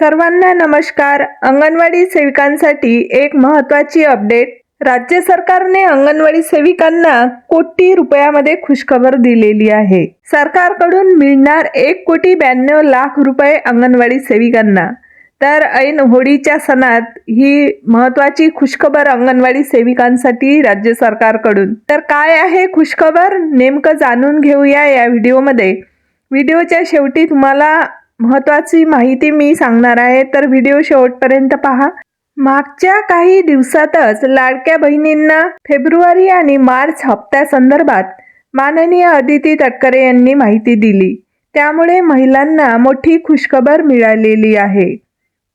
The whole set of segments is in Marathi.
सर्वांना नमस्कार. अंगणवाडी सेविकांसाठी एक महत्त्वाची अपडेट. राज्य सरकारने अंगणवाडी सेविकांना कोटी रुपयामध्ये खुशखबर दिलेली आहे. सरकारकडून मिळणार एक कोटी ब्याण्णव लाख रुपये अंगणवाडी सेविकांना. तर ऐन होळीच्या सणात ही महत्वाची खुशखबर अंगणवाडी सेविकांसाठी राज्य सरकारकडून. तर काय आहे खुशखबर? नेमकं जाणून घेऊया या व्हिडिओमध्ये. व्हिडिओच्या शेवटी तुम्हाला महत्वाची माहिती मी सांगणार आहे तर व्हिडिओ शेवटपर्यंत पहा. मागच्या काही दिवसातच लाडक्या बहिणींना फेब्रुवारी आणि मार्च हप्त्यासंदर्भात माननीय अदिती तटकरे यांनी माहिती दिली. त्यामुळे महिलांना मोठी खुशखबर मिळालेली आहे.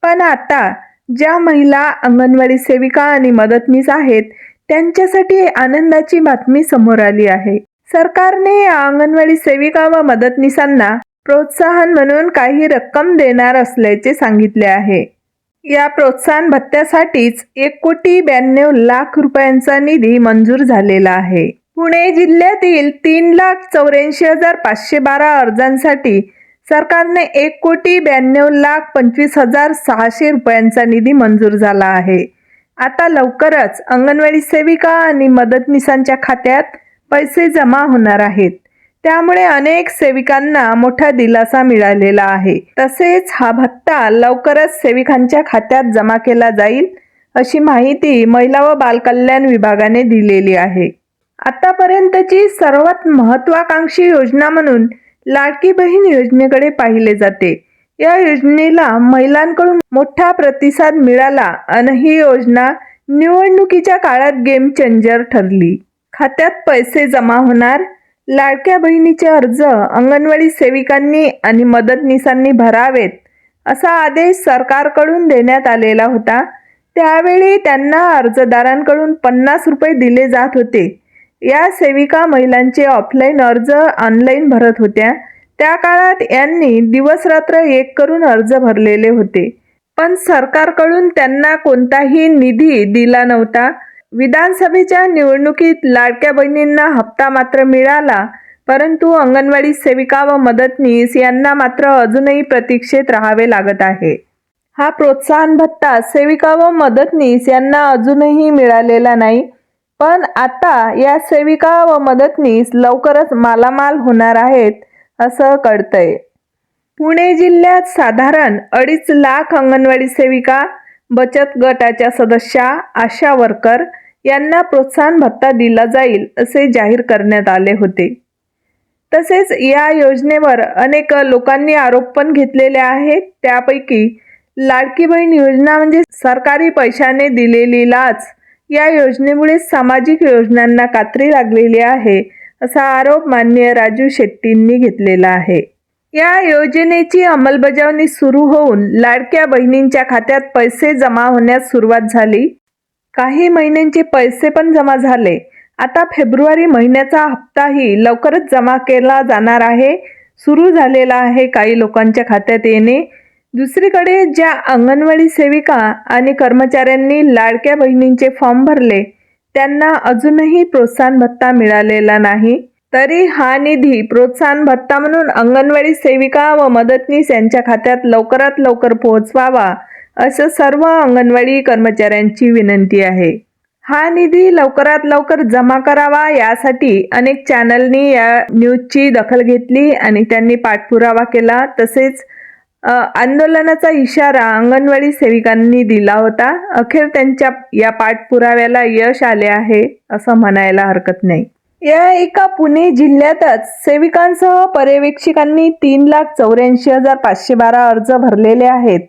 पण आता ज्या महिला अंगणवाडी सेविका आणि मदतनीस आहेत त्यांच्यासाठी आनंदाची बातमी समोर आली आहे. सरकारने या अंगणवाडी सेविका व मदतनीसांना प्रोत्साहन म्हणून काही रक्कम देणार असल्याचे सांगितले आहे. या प्रोत्साहन भत्त्यासाठीच एक कोटी ब्याण्णव लाख रुपयांचा निधी मंजूर झालेला आहे. पुणे जिल्ह्यातील तीन लाख चौऱ्याऐंशी हजार पाचशे बारा अर्जांसाठी सरकारने एक कोटी ब्याण्णव लाख पंचवीस हजार सहाशे रुपयांचा निधी मंजूर झाला आहे. आता लवकरच अंगणवाडी सेविका आणि मदतनीसांच्या खात्यात पैसे जमा होणार आहेत. त्यामुळे अनेक सेविकांना मोठा दिलासा मिळालेला आहे. तसेच हा भत्ता लवकरच सेविकांच्या खात्यात जमा केला जाईल अशी माहिती महिला व बालकल्याण विभागाने दिलेली आहे. आतापर्यंतची सर्वात महत्वाकांक्षी योजना म्हणून लाडकी बहीण योजनेकडे पाहिले जाते. या योजनेला महिलांकडून मोठा प्रतिसाद मिळाला आणि ही योजना निवडणुकीच्या काळात गेम चेंजर ठरली. खात्यात पैसे जमा होणार लाडक्या बहिणीचे अर्ज अंगणवाडी सेविकांनी आणि मदतनीसांनी भरावेत असा आदेश सरकारकडून देण्यात आलेला होता. त्यावेळी त्यांना अर्जदारांकडून पन्नास रुपये दिले जात होते. या सेविका महिलांचे ऑफलाईन अर्ज ऑनलाईन भरत होत्या. त्या काळात यांनी दिवसरात्र एक करून अर्ज भरलेले होते. पण सरकारकडून त्यांना कोणताही निधी दिला नव्हता. विधानसभेच्या निवडणुकीत लाडक्या बहिणींना हप्ता मात्र मिळाला परंतु अंगणवाडी सेविका व मदतनीस यांना मात्र अजूनही प्रतीक्षेत राहावे लागत आहे. हा प्रोत्साहन भत्ता सेविका व मदतनीस यांना अजूनही मिळालेला नाही पण आता या सेविका व मदतनीस लवकरच मालामाल होणार आहेत असं कळतंय. पुणे जिल्ह्यात साधारण अडीच लाख अंगणवाडी सेविका बचत गटाच्या सदस्या आशा वर्कर यांना प्रोत्साहन भत्ता दिला जाईल असे जाहीर करण्यात आले होते. तसेच या योजनेवर अनेक लोकांनी आरोप पण घेतलेले आहेत. त्यापैकी लाडकी बहीण योजना म्हणजे सरकारी पैशाने दिलेली लाच या योजनेमुळे सामाजिक योजनांना कात्री लागलेली आहे असा आरोप माननीय राजू शेट्टींनी घेतलेला आहे. या योजनेची अंमलबजावणी सुरू होऊन लाडक्या बहिणींच्या खात्यात पैसे जमा होण्यास सुरुवात झाली. काही महिन्यांचे पैसे पण जमा झाले. आता फेब्रुवारी महिन्याचा हप्ताही लवकरच जमा केला जाणार आहे. सुरू झालेला आहे काही लोकांच्या खात्यात येणे. दुसरीकडे ज्या अंगणवाडी सेविका आणि कर्मचाऱ्यांनी लाडक्या बहिणींचे फॉर्म भरले त्यांना अजूनही प्रोत्साहन भत्ता मिळालेला नाही. तरी हा निधी प्रोत्साहन भत्ता म्हणून अंगणवाडी सेविका व मदतनीस यांच्या खात्यात लवकरात लवकर पोहोचवावा असं सर्व अंगणवाडी कर्मचाऱ्यांची विनंती आहे. हा निधी लवकरात लवकर जमा करावा यासाठी अनेक चॅनलनी या न्यूजची दखल घेतली आणि त्यांनी पाठपुरावा केला. तसेच आंदोलनाचा इशारा अंगणवाडी सेविकांनी दिला होता. अखेर त्यांच्या या पाठपुराव्याला यश आले आहे असं म्हणायला हरकत नाही. या एका पुणे जिल्ह्यातच सेविकांसह पर्यवेक्षकांनी तीन लाख चौऱ्याऐंशी हजार पाचशे बारा अर्ज भरलेले आहेत.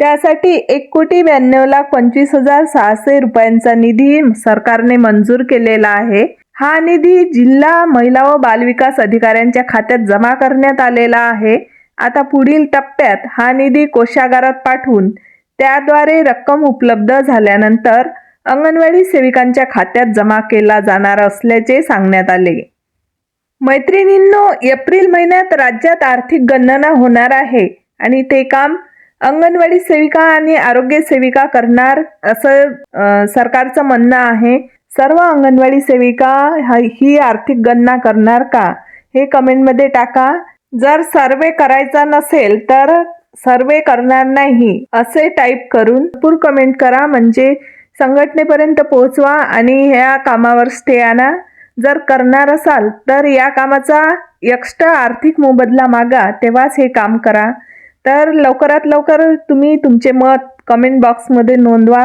त्यासाठी एक कोटी ब्याण्णव लाख पंचवीस हजार सहाशे रुपयांचा निधी सरकारने मंजूर केलेला आहे. हा निधी जिल्हा महिला व बालविकास अधिकाऱ्यांच्या खात्यात जमा करण्यात आलेला आहे. आता पुढील टप्प्यात हा निधी कोषागारात पाठवून त्याद्वारे रक्कम उपलब्ध झाल्यानंतर अंगणवाडी सेविकांच्या खात्यात जमा केला जाणार असल्याचे सांगण्यात आले. मैत्रिणींनो एप्रिल महिन्यात राज्यात आर्थिक गणना होणार आहे आणि ते काम अंगणवाडी सेविका आणि आरोग्य सेविका करणार असं सरकारचं म्हणणं आहे. सर्व अंगणवाडी सेविका ही आर्थिक गणना करणार का? हे कमेंटमध्ये टाका. जर सर्वे करायचा नसेल तर सर्वे करणार नाही असे टाईप करून भरपूर कमेंट करा. म्हणजे संघटनेपर्यंत पोहोचवा आणि ह्या कामावर स्टे आणा. जर करणार असाल तर या कामाचा एक्स्ट्रा आर्थिक मोबदला मागा तेव्हाच हे काम करा. तर लवकरात लवकर तुम्ही तुमचे मत कमेंट बॉक्समध्ये नोंदवा.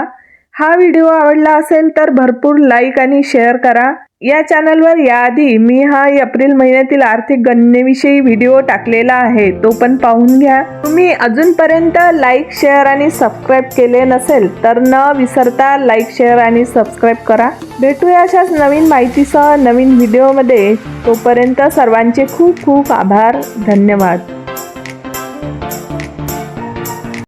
हा व्हिडिओ आवडला असेल तर भरपूर लाईक आणि शेअर करा. या चॅनलवर याआधी मी हा एप्रिल महिन्यातील आर्थिक गणनेविषयी व्हिडिओ टाकलेला आहे. तो पण पाहून घ्या. तुम्ही अजूनपर्यंत लाईक शेअर आणि सबस्क्राईब केले नसेल तर न विसरता लाईक शेअर आणि सबस्क्राईब करा. भेटूया अशाच नवीन माहितीसह नवीन व्हिडिओमध्ये तोपर्यंत सर्वांचे खूप खूप आभार. धन्यवाद. Thank you.